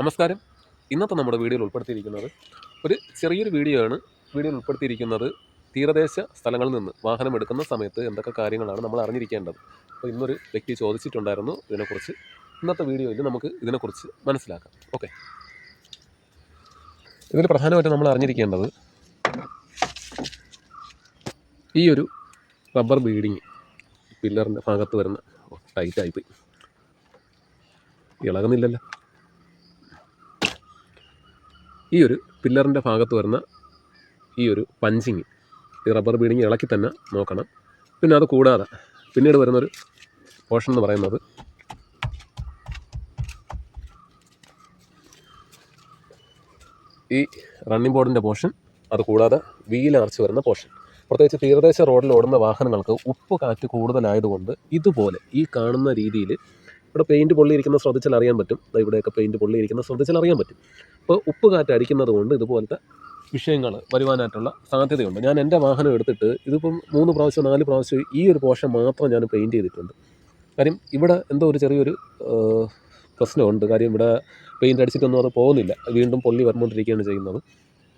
നമസ്കാരം. ഇന്നത്തെ നമ്മുടെ വീഡിയോയിൽ ഉൾപ്പെടുത്തിയിരിക്കുന്നത് ഒരു ചെറിയൊരു വീഡിയോ ആണ് വീഡിയോയിൽ ഉൾപ്പെടുത്തിയിരിക്കുന്നത് തീരദേശ സ്ഥലങ്ങളിൽ നിന്ന് വാഹനം എടുക്കുന്ന സമയത്ത് എന്തൊക്കെ കാര്യങ്ങളാണ് നമ്മൾ അറിഞ്ഞിരിക്കേണ്ടത്? അപ്പോൾ ഇന്നൊരു വ്യക്തി ചോദിച്ചിട്ടുണ്ടായിരുന്നു ഇതിനെക്കുറിച്ച്. ഇന്നത്തെ വീഡിയോയിൽ നമുക്ക് ഇതിനെക്കുറിച്ച് മനസ്സിലാക്കാം. ഓക്കെ. ഇതിൽ പ്രധാനമായിട്ടും നമ്മൾ അറിഞ്ഞിരിക്കേണ്ടത് ഈ ഒരു റബ്ബർ ബീഡിങ് പില്ലറിന്റെ ഭാഗത്ത് വരുന്ന ടൈറ്റായിപ്പോയി ഇളകുന്നില്ലല്ലോ. ഈ ഒരു പില്ലറിന്റെ ഭാഗത്ത് വരുന്ന ഈ ഒരു പഞ്ചിങ് ഈ റബ്ബർ ബീഡിങ് ഇളക്കി തന്നെ നോക്കണം. പിന്നെ അത് കൂടാതെ പിന്നീട് വരുന്നൊരു പോർഷൻ എന്ന് പറയുന്നത് ഈ റണ്ണിംഗ് ബോർഡിന്റെ പോർഷൻ അത് കൂടാതെ വീലർച്ച് വരുന്ന പോർഷൻ. പ്രത്യേകിച്ച് തീരദേശ റോഡിൽ ഓടുന്ന വാഹനങ്ങൾക്ക് ഉപ്പ് കാറ്റ് കൂടുതലായതുകൊണ്ട് ഇതുപോലെ ഈ കാണുന്ന രീതിയിൽ ഇവിടെ പെയിന്റ് പൊള്ളിയിരിക്കുന്ന ശ്രദ്ധിച്ചാൽ അറിയാൻ പറ്റും. ഇവിടെയൊക്കെ പെയിന്റ് പൊള്ളിയിരിക്കുന്ന ശ്രദ്ധിച്ചാൽ അറിയാൻ പറ്റും. അപ്പോൾ ഉപ്പ് കാറ്റ് അടിക്കുന്നത് കൊണ്ട് ഇതുപോലത്തെ വിഷയങ്ങൾ വരുവാനായിട്ടുള്ള സാധ്യതയുണ്ട്. ഞാൻ എന്റെ വാഹനം എടുത്തിട്ട് ഇതിപ്പം മൂന്ന് പ്രാവശ്യം നാല് പ്രാവശ്യം ഈ ഒരു പോഷൻ മാത്രം ഞാൻ പെയിന്റ് ചെയ്തിട്ടുണ്ട്. കാര്യം ഇവിടെ എന്തോ ഒരു ചെറിയൊരു പ്രശ്നമുണ്ട്. കാര്യം ഇവിടെ പെയിന്റ് അടിച്ചിട്ടൊന്നും അത് പോകുന്നില്ല. വീണ്ടും പൊള്ളി വന്നുകൊണ്ടിരിക്കുകയാണ് ചെയ്യുന്നത്.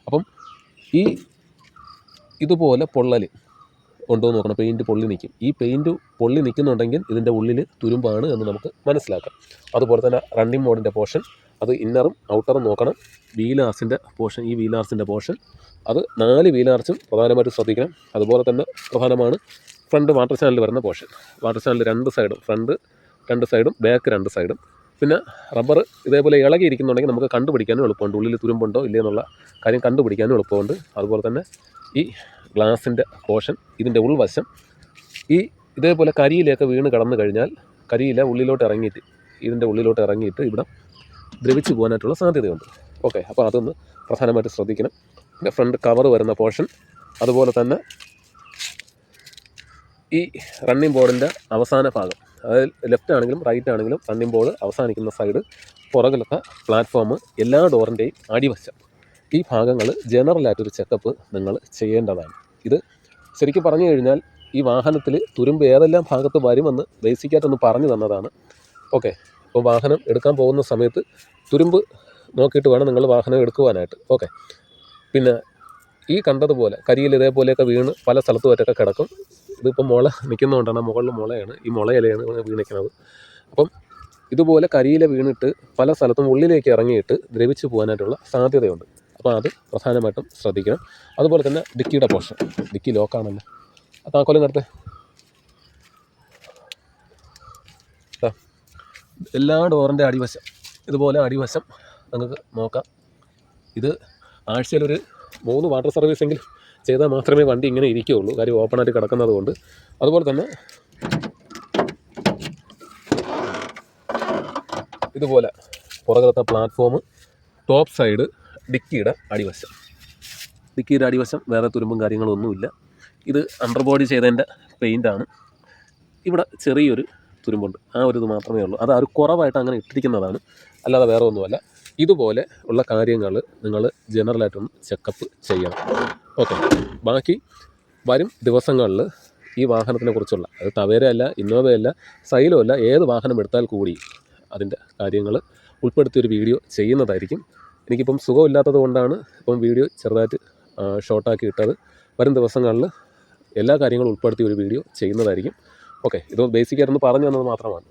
അപ്പം ഈ ഇതുപോലെ പൊള്ളൽ ഉണ്ടോ എന്ന് നോക്കണം. പെയിന്റ് പൊള്ളി നിൽക്കും ഈ പെയിന്റ് പൊള്ളി നിൽക്കുന്നുണ്ടെങ്കിൽ ഇതിന്റെ ഉള്ളിൽ തുരുമ്പാണ് എന്ന് നമുക്ക് മനസ്സിലാക്കാം. അതുപോലെ തന്നെ റണ്ണിങ് മോഡിന്റെ പോർഷൻ അത് ഇന്നറും ഔട്ടറും നോക്കണം. വീലാർസിന്റെ പോർഷൻ ഈ വീലാർസിന്റെ പോർഷൻ അത് നാല് വീലാർച്ചും പ്രധാനമായിട്ടും ശ്രദ്ധിക്കണം. അതുപോലെ തന്നെ പ്രധാനമാണ് ഫ്രണ്ട് വാട്ടർ ചാനൽ വരുന്ന പോർഷൻ വാട്ടർ ചാനൽ രണ്ട് സൈഡും ഫ്രണ്ട് രണ്ട് സൈഡും ബാക്ക് രണ്ട് സൈഡും പിന്നെ റബ്ബർ ഇതേപോലെ ഇളകിയിരിക്കുന്നുണ്ടെങ്കിൽ നമുക്ക് കണ്ടുപിടിക്കാനും എളുപ്പമുണ്ട്. ഉള്ളിൽ തുരുമ്പുണ്ടോ ഇല്ലയെന്നുള്ള കാര്യം കണ്ടുപിടിക്കാനും എളുപ്പമുണ്ട്. അതുപോലെ തന്നെ ഈ ഗ്ലാസിന്റെ പോർഷൻ ഇതിന്റെ ഉൾവശം. ഈ ഇതേപോലെ കരിയിലൊക്കെ വീണ് കടന്നു കഴിഞ്ഞാൽ കരിയില ഉള്ളിലോട്ട് ഇറങ്ങിയിട്ട് ഇതിന്റെ ഉള്ളിലോട്ട് ഇറങ്ങിയിട്ട് ഇവിടെ ദ്രവിച്ചു പോകാനായിട്ടുള്ള സാധ്യതയുണ്ട്. ഓക്കെ അപ്പോൾ അതൊന്ന് പ്രധാനമായിട്ട് ശ്രദ്ധിക്കണം. പിന്നെ ഫ്രണ്ട് കവർ വരുന്ന പോർഷൻ അതുപോലെ തന്നെ ഈ റണ്ണിംഗ് ബോർഡിന്റെ അവസാന ഭാഗം അതായത് ലെഫ്റ്റ് ആണെങ്കിലും റൈറ്റ് ആണെങ്കിലും റണ്ണിംഗ് ബോർഡ് അവസാനിക്കുന്ന സൈഡ് പുറകിലത്തെ പ്ലാറ്റ്ഫോം എല്ലാ ഡോറിന്റെയും അടിവശം. ഈ ഭാഗങ്ങൾ ജനറലായിട്ടൊരു ചെക്കപ്പ് നിങ്ങൾ ചെയ്യേണ്ടതാണ്. ഇത് ശരിക്കും പറഞ്ഞു കഴിഞ്ഞാൽ ഈ വാഹനത്തിൽ തുരുമ്പ് ഏതെല്ലാം ഭാഗത്ത് വരുമെന്ന് ബേസിക്കായിട്ടൊന്ന് പറഞ്ഞു തന്നതാണ്. ഓക്കെ അപ്പോൾ വാഹനം എടുക്കാൻ പോകുന്ന സമയത്ത് തുരുമ്പ് നോക്കിയിട്ട് വേണം നിങ്ങൾ വാഹനം എടുക്കുവാനായിട്ട്. ഓക്കെ പിന്നെ ഈ കണ്ടതുപോലെ കരിയിൽ ഇതേപോലെയൊക്കെ വീണ് പല സ്ഥലത്തുമായിട്ടൊക്കെ കിടക്കും. ഇതിപ്പോൾ മുള നിൽക്കുന്നതുകൊണ്ടാണ് മുകളിൽ മുളയാണ് ഈ മുളയിലയാണ് വീണിക്കുന്നത് അപ്പം ഇതുപോലെ കരിയില വീണിട്ട് പല സ്ഥലത്തും ഉള്ളിലേക്ക് ഇറങ്ങിയിട്ട് ദ്രവിച്ചു പോകാനായിട്ടുള്ള സാധ്യതയുണ്ട്. അപ്പോൾ അത് പ്രധാനമായിട്ടും ശ്രദ്ധിക്കണം. അതുപോലെ തന്നെ ഡിക്കിയുടെ പോർഷൻ ഡിക്കി ലോക്കാണല്ലോ. ആ കൊല്ലം നേരത്തെ ദാ, എല്ലാ ഡോറിന്റെ അടിവശം. ഇതുപോലെ അടിവശം നമുക്ക് നോക്കാം. ഇത് ആഴ്ചയിലൊരു മൂന്ന് വാട്ടർ സർവീസ് എങ്കിലും ചെയ്താൽ മാത്രമേ വണ്ടി ഇങ്ങനെ ഇരിക്കുകയുള്ളൂ. കാര്യം ഓപ്പണായിട്ട് കിടക്കുന്നത് കൊണ്ട് അതുപോലെ തന്നെ ഇതുപോലെ പുറകിലത്തെ പ്ലാറ്റ്ഫോം ടോപ്പ് സൈഡ് ഡിക്കിയുടെ അടിവശം. ഡിക്കിയുടെ അടിവശം വേറെ തുരുമ്പും കാര്യങ്ങളും ഒന്നുമില്ല ഇത് അണ്ടർ ബോഡി ചെയ്തതിന്റെ പെയിന്റാണ് ഇവിടെ ചെറിയൊരു തുരുമ്പുണ്ട്. ആ ഒരു ഇത് മാത്രമേ ഉള്ളൂ. അത് ആ ഒരു കുറവായിട്ട് അങ്ങനെ ഇട്ടിരിക്കുന്നതാണ്. അല്ലാതെ വേറെ ഒന്നുമല്ല. ഇതുപോലെ ഉള്ള കാര്യങ്ങൾ നിങ്ങൾ ജനറലായിട്ടൊന്ന് ചെക്കപ്പ് ചെയ്യണം. ഓക്കെ ബാക്കി വരും ദിവസങ്ങളിൽ ഈ വാഹനത്തിനെ കുറിച്ചുള്ള. അത് തവേരയല്ല ഇന്നോവയല്ല സൈലോ അല്ല ഏത് വാഹനം എടുത്താൽ കൂടി അതിന്റെ കാര്യങ്ങൾ ഉൾപ്പെടുത്തിയൊരു വീഡിയോ ചെയ്യുന്നതായിരിക്കും. എനിക്കിപ്പം സുഖമില്ലാത്തത് കൊണ്ടാണ് ഇപ്പം വീഡിയോ ചെറുതായിട്ട് ഷോർട്ടാക്കി ഇട്ടത്. വരും ദിവസങ്ങളിൽ എല്ലാ കാര്യങ്ങളും ഉൾപ്പെടുത്തി ഒരു വീഡിയോ ചെയ്യുന്നതായിരിക്കും. ഓക്കെ ഇത് ബേസിക്കായിട്ടൊന്ന് പറഞ്ഞു തന്നത് മാത്രമാണ്.